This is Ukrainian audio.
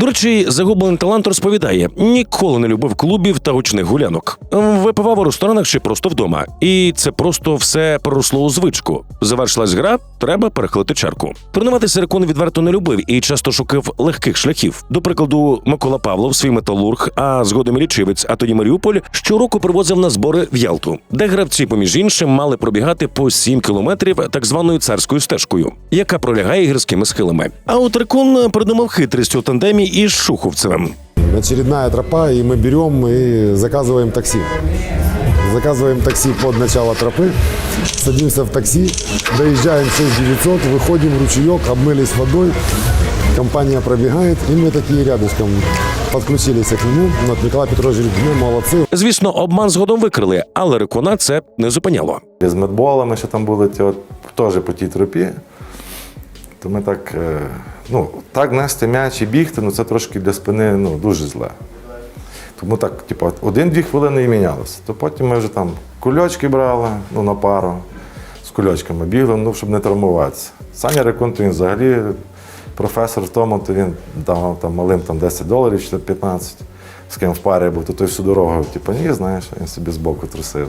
Речі, загублений талант розповідає: ніколи не любив клубів та гучних гулянок. Випивав у ресторанах чи просто вдома. І це просто все переросло у звичку. Завершилась гра, треба перехилити чарку. Тренуватися Рекон відверто не любив і часто шукав легких шляхів. До прикладу, Микола Павлов, свій металург, а згодом і а тоді Маріуполь, щороку привозив на збори в Ялту, де гравці, поміж іншим, мали пробігати по 7 кілометрів так званою царською стежкою, яка пролягає гірськими схилами. А от Рекон придумав хитрість у тандемі із Шуховцевим. Очередная тропа, и мы берем и заказываем такси Заказываем такси под начало тропы, садимся в такси, доезжаем 6900, выходим в ручеек, обмылись водой, компания пробегает, и мы такие рядышком подключились к нему. Вот Николай Петрович говорит, ну молодцы, Звісно, обман згодом викрили, але Рекона це не зупиняло. З медболами, що там були, ті от, теж по тій тропі. То ми так, е, ну, так нести м'яч і бігти, ну це трошки для спини ну, дуже зле. Тому так, типу, один-дві хвилини і мінялося. То потім ми вже там кульочки брали ну, на пару, з кульочками бігли, ну, щоб не травмуватися. Саня Рекон, він взагалі професор в тому, то він давав там малим там, 10 доларів чи 15, з ким в парі був, то той всю дорогу, типу, ні, знаєш, він собі збоку трусив.